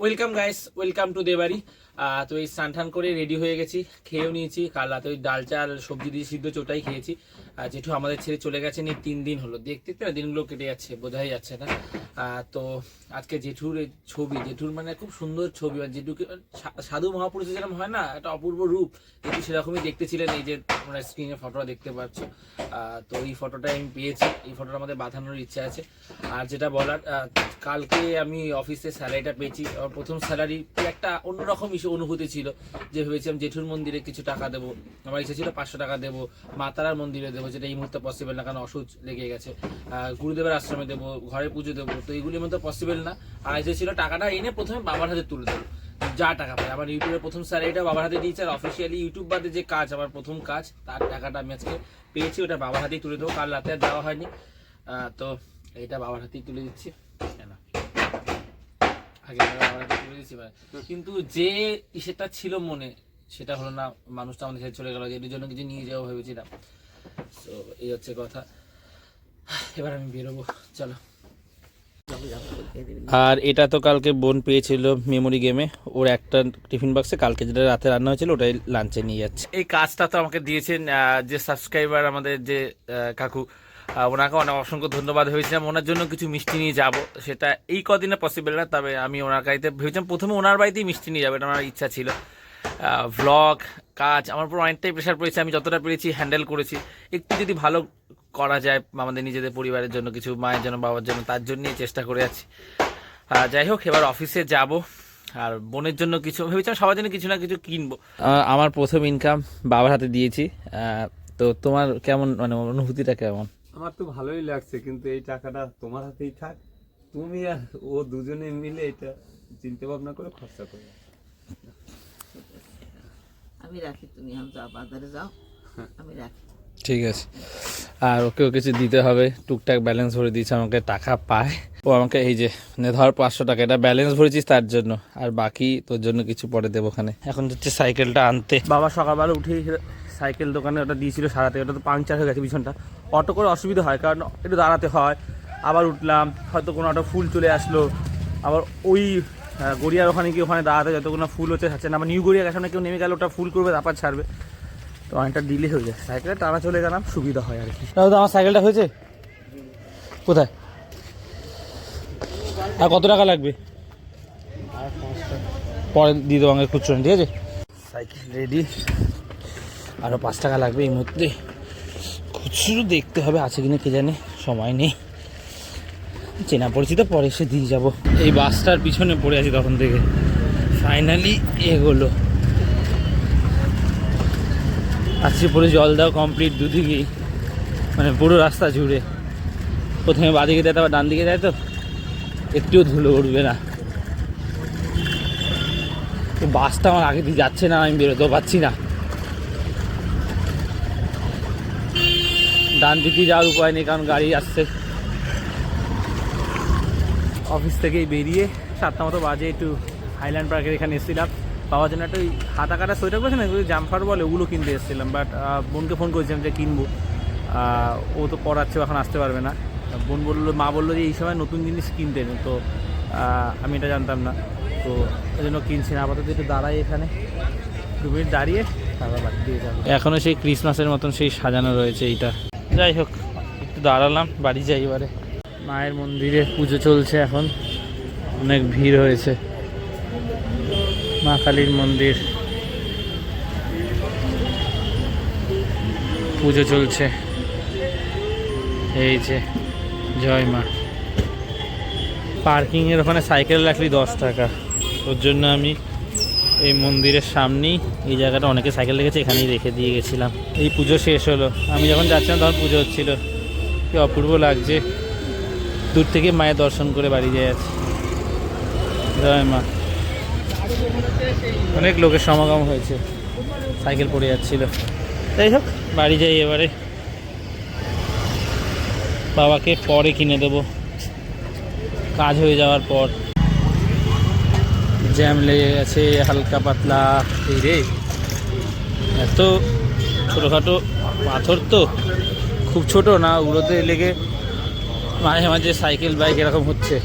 welcome guys welcome to Debari ah, তো এই স্নান টান করে রেডি হয়ে গেছি, খেয়েও নিয়েছি। কাল রাতে ওই ডাল চাল, সবজি দিয়ে সিদ্ধ চোটাই খেয়েছি। আর জেঠু আমাদের ছেড়ে চলে গেছেন এই তিন দিন হলো। দেখতে না দিনগুলো কেটে যাচ্ছে, বোঝাই যাচ্ছে না। তো আজকে জেঠুর ছবি, জেঠুর মানে খুব সুন্দর ছবি। আর জেঠুকে সাধু মহাপুরুষের যেরকম হয় না, একটা অপূর্ব রূপ। জেঠু সেরকমই দেখতে ছিলেন এই যে আমরা স্ক্রিনে ফটোটা দেখতে পাচ্ছ। তো এই ফটোটা আমি পেয়েছি। এই ফটোটা আমাদের বাঁধানোর ইচ্ছা আছে। আর যেটা বলার কালকে আমি অফিসে স্যালারিটা পেয়েছি। প্রথম স্যালারি একটা অন্যরকম ইস্যু অনুভূতি ছিল যে ভেবেছিলাম জেঠুর মন্দিরে কিছু টাকা দেবো। আমার ইচ্ছা ছিল পাঁচশো টাকা দেবো, মা তারার মন্দিরে দেবো, যেটা এই মুহূর্তে পসিবল না, কারণ অসুচ লেগে গেছে। গুরুদেবের আশ্রমে দেবো, ঘরে পুজো দেবো, তো এইগুলির মধ্যে পসিবল না। আর ইচ্ছে ছিল টাকাটা, এনে প্রথমে বাবার হাতে তুলে দেবো, যা টাকা পাই। আমার ইউটিউবের প্রথম স্যালারিটা বাবার হাতে দিয়েছে, আর অফিসিয়ালি ইউটিউব বাদে যে কাজ, আমার প্রথম কাজ, তার টাকাটা আমি আজকে পেয়েছি, ওটা বাবার হাতেই তুলে দেবো, কাল রাতে আর দেওয়া হয়নি। তো এটা বাবার হাতেই তুলে দিচ্ছি। কেন? এবার। কিন্তু যে ইসেটা ছিল মনে সেটা হলো না মানুষটা আমাদের ছেড়ে চলে গেল এর জন্য কিছু নিয়ে যাওয়া ভেবেছিলাম তো এই হচ্ছে কথা। এবার আমি বেরোবো চলো। আর এটা তো কালকে বোন পেয়েছিল মেমোরি গেমে ওর একটা টিফিন বক্সে কালকে যেটা রাতে রান্না হয়েছিল ওটাই লাঞ্চে নিয়ে যাচ্ছে। এই কাজটা তো আমাকে দিয়েছেন যে সাবস্ক্রাইবার আমাদের যে কাকু ওনাকে অনেক অসংখ্য ধন্যবাদ ভেবেছিলাম ওনার জন্য কিছু মিষ্টি নিয়ে যাব। সেটা এই কদিনে পসিবল না, তবে আমি ওনার বাড়িতে ভেবেছিলাম প্রথমে ওনার বাড়িতেই মিষ্টি নিয়ে যাবে, এটা আমার ইচ্ছা ছিল। ভ্লগ কাজ, আমার উপর অনেকটাই প্রেশার পড়েছে, আমি যতটা পেরেছি হ্যান্ডেল করেছি। একটু যদি ভালো করা যায় আমাদের নিজেদের পরিবারের জন্য, কিছু মায়ের জন্য, বাবার জন্য, তার জন্যই চেষ্টা করে আছি। যাই হোক, এবার অফিসে যাব। আর বোনের জন্য কিছু, ভেবেছিলাম সবার জন্য কিছু না কিছু কিনবো। আমার প্রথম ইনকাম বাবার হাতে দিয়েছি। তো তোমার কেমন মানে অনুভূতিটা কেমন? আমার তো ভালোই লাগছে কিন্তু এই টাকাটা তোমার হাতেই থাক। তুমি আর ও দুজনে মিলে এটা চিন্তা ভাবনা করে খরচা করো। আমি রাখি তুমি আমি যাও বাজারে যাও। আমি রাখি। ঠিক আছে। আর ওকে ওকেও কিছু দিতে হবে। টুকটাক ব্যালেন্স ভরে দিয়েছে আমাকে টাকা পায়। ও আমাকে এই যে নে ধর পাঁচশো টাকা এটা ব্যালেন্স ভরেছিস তার জন্য। আর বাকি তোর জন্য কিছু পরে দেবো ওখানে। এখন যাচ্ছে সাইকেলটা আনতে। বাবা সকালবেলা উঠেই সাইকেল দোকানে ওটা দিয়েছিল সারাতে ওটা তো পাংচার হয়ে গেছে পিছনটা। অটো করে অসুবিধা হয় কারণ একটু দাঁড়াতে হয়। আবার উঠলাম হয়তো কোনো অটো ফুল চলে আসলো। আবার ওই গড়িয়ার ওখানে গিয়ে ওখানে দাঁড়াতে যতক্ষণ ফুল হচ্ছে থাকছে না। আবার নিউ গড়িয়া সামনে কেউ নেমে গেলে ওটা ফুল করবে তারপর ছাড়বে। তো অনেকটা ডিলে হয়ে যায় সাইকেলে টানা চলে গেলাম সুবিধা হয় আর কি। দাদা আমার সাইকেলটা হয়েছে? কোথায়? আর কত টাকা লাগবে? পরে দিয়ে দেবো আমাকে খুচরো ঠিক আছে? সাইকেল রেডি আরও পাঁচ টাকা লাগবে এই মুহূর্তে। খুচরো দেখতে হবে, আছে কিনা কে জানে, সময় নেই। চেনা পরিচিত, পরে এসে দিয়ে যাব। এই বাসটার পিছনে পড়ে আছি তখন থেকে। ফাইনালি এগোলো। আজকে পুরো জল দাও কমপ্লিট দুদিকেই মানে পুরো রাস্তা জুড়ে। প্রথমে বাদিকে দেয়, তারপর ডান দিকে দেয় তো। একটুও ধুলো উঠবে না। বাসটা আমার আগে দিয়ে যাচ্ছে না, আমি বেরোতেও পারছি না। ডান দিকে যাওয়ার উপায় নেই, কারণ গাড়ি আসছে। অফিস থেকেই বেরিয়ে সাতটা মতো বাজে, একটু হাইল্যান্ড পার্কের এখানে এসেছিলাম। পাওয়ার জন্য একটা ওই হাতা কাটা সোয়েটার করেছে না, ওই জামফার বলে, ওগুলো কিনতে এসেছিলাম। বাট বোনকে ফোন করেছিলাম যে কিনবো। ও তো পড়াচ্ছে এখন আসতে পারবে না। বোন বলল, মা বলল যে এই সময় নতুন জিনিস কিনতে তো আমি এটা জানতাম না। তো ওই জন্য কিনছি না। আপাতত একটু দাঁড়াই এখানে। দু মিনিট দাঁড়িয়ে এখনও সেই ক্রিসমাসের মতন সেই সাজানো রয়েছে এইটা। যাই হোক, একটু দাঁড়ালাম, বাড়ি যাই এবারে। মায়ের মন্দিরে পুজো চলছে এখন, অনেক ভিড় হয়েছে। মা কালীর মন্দির। পুজো চলছে। এই যে, জয় মা। পার্কিংয়ের ওখানে সাইকেল রাখলি দশ টাকা। ওর জন্য আমি এই মন্দিরের সামনেই, এই জায়গাটা অনেকে সাইকেল রেখেছে এখানেই রেখে দিয়ে গেছিলাম। এই পুজো শেষ হলো। আমি যখন যাচ্ছিলাম তখন পুজো হচ্ছিল। কি অপূর্ব লাগছে। দূর থেকে মায়ের দর্শন করে বাড়ি যায় আছে। জয় মা। অনেক লোকের সমাগম হয়েছে। সাইকেল পড়ে যাচ্ছিল। যাই হোক, বাড়ি যাই এবারে। বাবাকে পরে কিনে দেব। কাজ হয়ে যাওয়ার পর। জ্যাম লেগে গেছে হালকা পাতলা। এই রে, এত ছোটোখাটো পাথর তো, খুব ছোট না ওগুলোতে লেগে মাঝে মাঝে সাইকেল, বাইক এরকম হচ্ছে।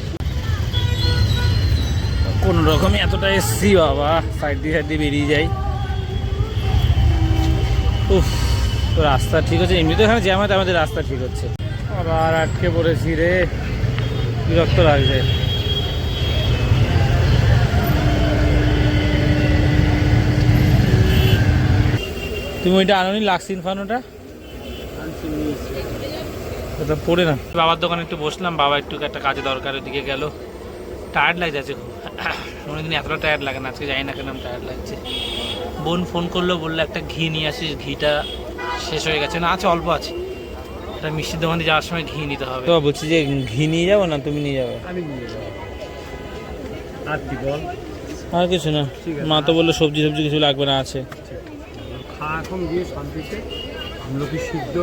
কোন রকমই এতটা এসছি, বাবা, সাইড দিয়ে সাইড দিয়ে বেরিয়ে যাই। উফ তো রাস্তা ঠিক হচ্ছে এমনিতে এখানে জ্যাম আমাদের রাস্তা ঠিক হচ্ছে। আবার আটকে পড়েছি রে, বিরক্ত লাগছে। তুমি ওইটা আনোনি লাক্সিন ফানোটা ওটা পড়ে না। বাবার দোকানে একটু বসলাম বাবা একটু একটা কাজে দরকার ওদিকে গেল। টায়ার্ড লাগছে আজকে খুব। অনেকদিন এতটা টায়ার্ড লাগে না আজকে জানি না কেন টায়ার্ড লাগছে। বোন ফোন করল বলল একটা ঘি নিয়ে আসিস ঘিটা শেষ হয়ে গেছে। না আছে অল্প আছে। একটা মিষ্টির দোকানে যাওয়ার সময় ঘি নিতে হবে। তো বলছি যে ঘি নিয়ে যাব না তুমি নিয়ে যাবে? আমি নিয়ে যাব। আর কি বল? আর কিছু না। মা তো বলল সবজি সবজি কিছু লাগবে না আছে। খা এখন দিয়ে শান্তিতে। আমলকি সিদ্ধ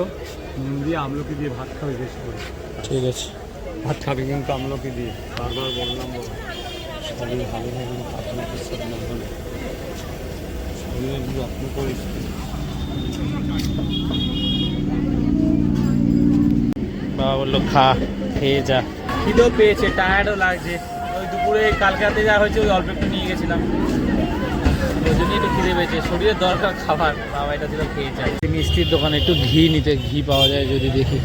নুন দিয়ে আমলকি দিয়ে ভাত খাবে বেশি করে। ঠিক আছে। ভাত খাবে কিন্তু আমলকি দিয়ে। বারবার বললাম বাবা শরীর ভালো থাকবে করে শরীরের যত্ন করিস বাবা বলল খা খেয়ে যা। খিদেও পেয়েছে টায়ার্ডও লাগছে। ওই দুপুরে কালকাতে যা হয়েছে ওই অল্প একটু নিয়ে গেছিলাম। ওই জন্যই একটু খিদে পেয়েছে। শরীরের দরকার খাবার। বাবা এটা দিল খেয়ে যায় মিষ্টির দোকানে একটু ঘি নিতে ঘি পাওয়া যায় যদি দেখি।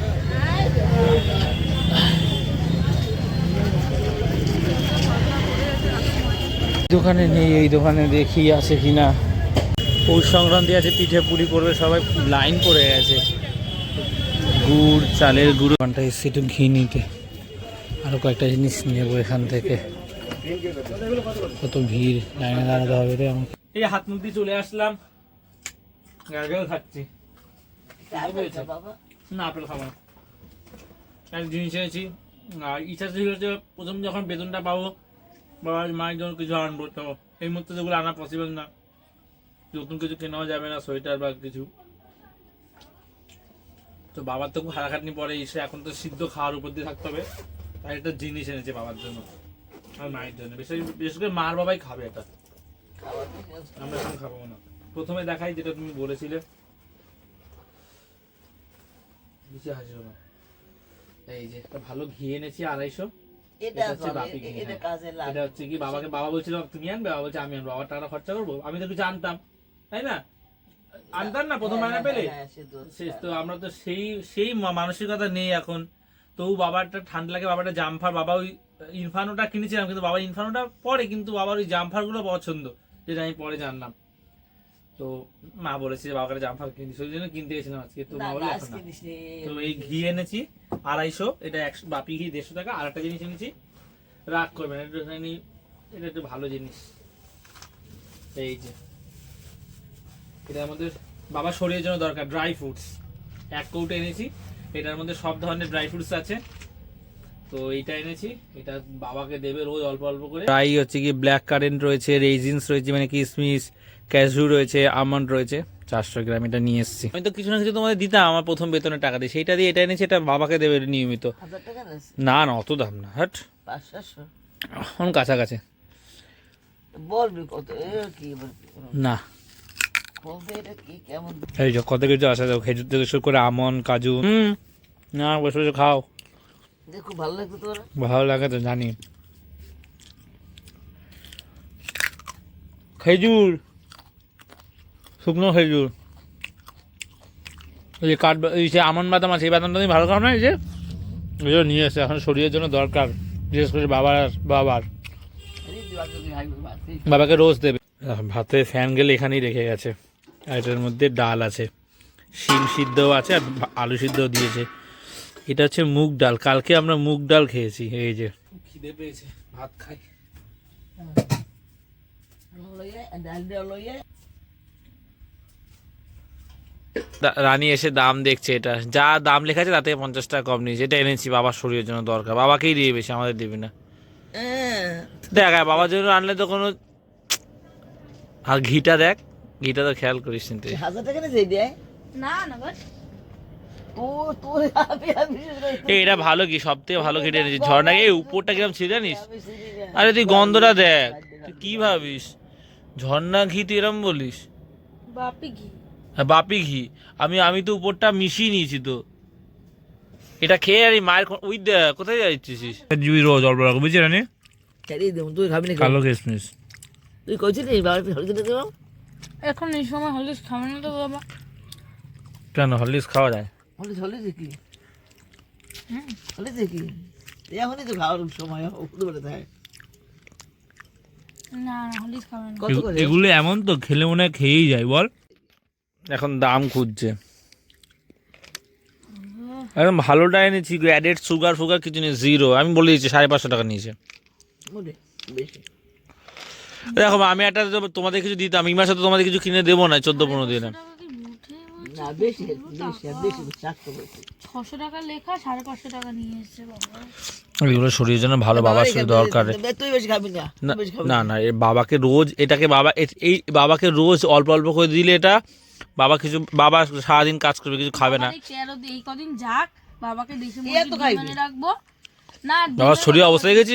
দোকানে নেই এই দোকানে দেখি আছে কিনা। পৌষ সংক্রান্তি আছে পিঠে পুলি করবে সবাই লাইন পড়ে গেছে। গুড় চালের গুড়। ঘণ্টা এসে একটু ঘি নিতে। আরও কয়েকটা জিনিস নেব এখান থেকে। কত ভিড় লাইনে দাঁড়াতে হবে রে আমাকে এই হাত মুখ দিয়ে চলে আসলাম। গাড়িও খাচ্ছি না আপেল খাব না। এক জিনিস এনেছি। আর ইচ্ছা ছিল যে প্রথম যখন বেতনটা পাবো বাবার মায়ের জন্য কিছু আনব। তো এই মুহূর্তে যেগুলো আনা পসিবল না। নতুন কিছু কেনাও যাবে না সোয়েটার বা কিছু। তো বাবার তো খুব হারাখাটনি পরে এসে এখন তো সিদ্ধ খাওয়ার উপর দিয়ে থাকতে হবে। তাই একটা জিনিস এনেছে বাবার জন্য আর মায়ের জন্য। বিশেষ বিশেষ করে মার বাবাই খাবে এটা। খাবার। আমরা এখন খাব না। প্রথমে দেখাই যেটা তুমি বলেছিলে। বেশি হাসিও না এই যে একটা ভালো ঘি এনেছি আড়াইশো। এটা হচ্ছে হ্যাঁ। কি বাবাকে বাবা বলছিল তুমি আনবে? বাবা বলছে আমি আনব। বাবার টাকা খরচা করব? আমি তো কিছু আনতাম তাই না? আনতাম না প্রথম হ্যাঁ, হ্যাঁ, পেলে? হ্যাঁ, সে তো- শেষ তো আমরা তো সেই সেই মানসিকতা নেই এখন। তবু বাবারটা ঠান্ডা লাগে বাবারটা জামফার বাবা ওই ইনফানোটা কিনেছিলাম কিন্তু বাবার ইনফানোটা পরে কিন্তু বাবার ওই জামফারগুলো পছন্দ। যেটা আমি পরে জানলাম। তো মা বলেছে যে বাবার জামফার কিনতে ওই জন্য কিনতে গেছিলাম আজকে। তো মা বলে এখন। তো এই ঘি এনেছি আড়াইশো। এটা একশো বাপি ঘি দেড়শো টাকা। আর একটা জিনিস এনেছি রাগ করবেন এটা একটুখানি এটা একটু ভালো জিনিস। এই যে। এটার মধ্যে বাবা শরীরের জন্য দরকার ড্রাই ফ্রুটস। এক কৌটো এনেছি। এটার মধ্যে সব ধরনের ড্রাই ফ্রুটস আছে। তো এইটা এনেছি। এটা বাবাকে দেবে রোজ অল্প অল্প করে। ড্রাই হচ্ছে কি ব্ল্যাক কারেন্ট রয়েছে রেজিনস রয়েছে মানে কিসমিস ক্যাশু রয়েছে আমন্ড রয়েছে। চারশো গ্রাম এটা নিয়ে এসেছি। আমি তো কিছু না কিছু তোমাদের দিতাম আমার প্রথম বেতনের টাকা দিয়ে। সেইটা দিয়ে এটা এনেছি এটা বাবাকে দেবে নিয়মিত? না না অত দাম না সাতশো? এখন কাছাকাছি। বলবি কত? কি? না। এই যে কত কিছু আসা যাবে খেজুর থেকে শুরু করে আমন কাজু। হুম না বসে বসে খাও। ভালো লাগে তো জানি। খেজুর, শুকনো খেজুর। ওই যে কাঠ এই যে আমন বাদাম আছে, এই বাদামটা তুমি ভালো খাও না, এই যে? ওই নিয়ে এসে, এখন শরীরের জন্য দরকার, বিশেষ করে বাবার বাবার। বাবাকে রোজ দেবে। ভাতে ফ্যান গেলে এখানেই রেখে গেছে। আর এটার মধ্যে ডাল আছে। শিম সিদ্ধও আছে আর আলু সিদ্ধও দিয়েছে। এটা হচ্ছে মুগ ডাল। কালকে আমরা মুগ ডাল খেয়েছি এই যে। খিদে পেয়েছে ভাত খাই। রানী এসে দাম দেখছে এটা। যা দাম লেখা আছে তাতে পঞ্চাশ টাকা কম নিয়েছে। এটা এনেছি বাবার শরীরের জন্য দরকার। বাবাকেই দিয়ে বেশি আমাদের দিবি না। হ্যাঁ, দেখ বাবার জন্য আনলে তো কোনো আর ঘিটা দেখ ঘিটা তো খেয়াল করিস কিন্তু হাজার টাকা নিয়েছে না না বাট ও তোর আমি আমি এই এটা ভালো কি? সব থেকে ভালো ঘিটা এনেছি ঝর্ণাকে এই উপরটা কিরম ছিল জানিস? আরে তুই গন্ধটা দেখ। তুই কি ভাবিস? ঝর্ণা ঘি তুই এরম বলিস? বাপি ঘি। হ্যাঁ বাপি ঘি। আমি আমি তো উপরটা মিশিয়ে নিয়েছি তো। এটা খেয়ে আর এই মায়ের ওই দেখ কোথায় যাচ্ছিস? জুই রোজ অল্প রাখো বুঝছি রানি? তুই খাবি না কেন? কালো তুই কইছিলি বাবা হলুদ দেবো? এখন এই সময় হলিস খাবে না তো বাবা। কেন হরলিক্স খাওয়া যায়? কি কি এখনই তো খাওয়ার সময় থাকে এগুলো এমন তো খেলে মনে হয় খেয়েই যায় বল। এখন দাম খুঁজছে। একদম ভালোটা এনেছি অ্যাডেড সুগার ফুগার কিছু নেই জিরো আমি বলে দিচ্ছি সাড়ে পাঁচশো টাকা নিয়েছে। দেখো আমি একটা তোমাদের কিছু দিতাম এই মাসে তো তোমাদের কিছু কিনে দেবো না চোদ্দ পনেরো দিনে। না বেশি বেশি বেশি চারশো বেশি ছশো টাকা লেখা সাড়ে পাঁচশো টাকা নিয়ে এসছে বাবা। এগুলো শরীরের জন্য ভালো বাবার শরীর দরকার। তুই বেশি খাবি না না বাবাকে রোজ এটাকে বাবা এই বাবাকে রোজ অল্প অল্প করে দিলে এটা বাবা কিছু বাবা সারাদিন কাজ করবে কিছু খাবে না। এই কদিন যাক বাবাকে। মানে রাখব। বাবার শরীর অবস্থা গেছি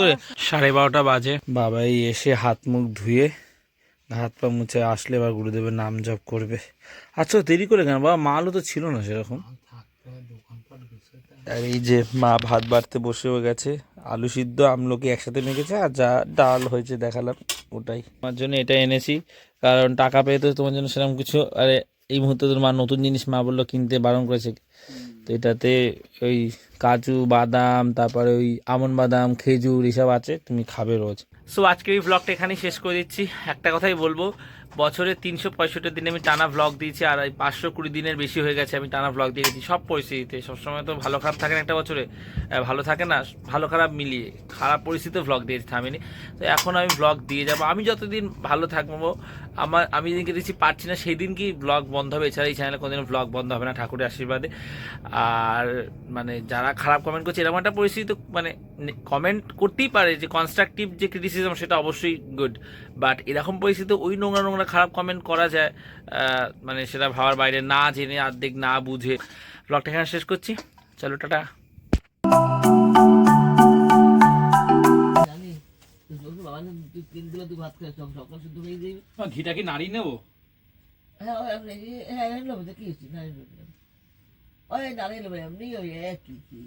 করে। সাড়ে বারোটা বাজে। বাবাই এসে হাত মুখ ধুয়ে হাত পা মুছে আসলে এবার গুরুদেবের নাম জপ করবে। আচ্ছা দেরি করে কেন? বাবা মালও তো ছিল না সেরকম। আর এই যে মা ভাত বাড়তে বসেও গেছে আলু সিদ্ধ আমলকি একসাথে মেখেছে আর যা ডাল হয়েছে দেখালাম ওটাই। আমার জন্য এটা এনেছি কারণ টাকা পেয়ে তো তোমার জন্য সেরকম কিছু আরে এই মুহূর্তে তোর মা নতুন জিনিস মা বলল কিনতে বারণ করেছে। তো এটাতে ওই কাজু বাদাম তারপরে ওই আমন বাদাম খেজুর এসব আছে তুমি খাবে রোজ। সো আজকের এই ব্লগটা এখানেই শেষ করে দিচ্ছি। একটা কথাই বলব বছরে তিনশো পঁয়ষট্টি দিনে আমি টানা ব্লগ দিয়েছি, আর এই পাঁচশো কুড়ি দিনের বেশি হয়ে গেছে আমি টানা ব্লগ দিয়ে গেছি, সব পরিস্থিতিতে। সবসময় তো ভালো খারাপ থাকে না একটা বছরে। ভালো থাকে না, ভালো খারাপ মিলিয়ে। খারাপ পরিস্থিতিতে ব্লগ দিয়েছি, থামিনি। তো এখন আমি ব্লগ দিয়ে যাব। আমি যতদিন ভালো থাকব, আমার, আমি যেদিনকে দেখছি পারছি না, সেই দিন কি ব্লগ বন্ধ হবে। এছাড়া এই চ্যানেলে কোনোদিনও ব্লগ বন্ধ হবে না ঠাকুরের আশীর্বাদে। আর মানে যারা খারাপ কমেন্ট করছে, এরকম একটা পরিস্থিতি তো মানে কমেন্ট করতেই পারে যে কনস্ট্রাকটিভ যে ক্রিটিসিজম সেটা অবশ্যই গুড বাট এরকম পরিস্থিতি ওই নোংরা নোংরা খারাপ কমেন্ট করা যায় মানে সেটা ভাবার বাইরে না জেনে অর্ধেক না বুঝে। ব্লগটা এখানে শেষ করছি। চলো টাটা। হয়ে ঘিটা কি নাড়ি নেব? হ্যাঁ হ্যাঁ নারী নেব ওই নারী নেব এমনি ওই একই কি